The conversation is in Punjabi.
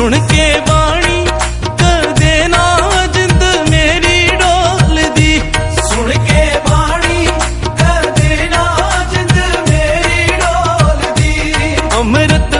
ਸੁਣ ਕੇ ਬਾਣੀ ਕਰਦੇ ਨਾ ਜਿੰਦ ਮੇਰੀ ਡੋਲਦੀ। ਸੁਣ ਕੇ ਬਾਣੀ ਕਰਦੇ ਨਾ ਜਿੰਦ ਮੇਰੀ ਡੋਲਦੀ। ਅੰਮ੍ਰਿਤ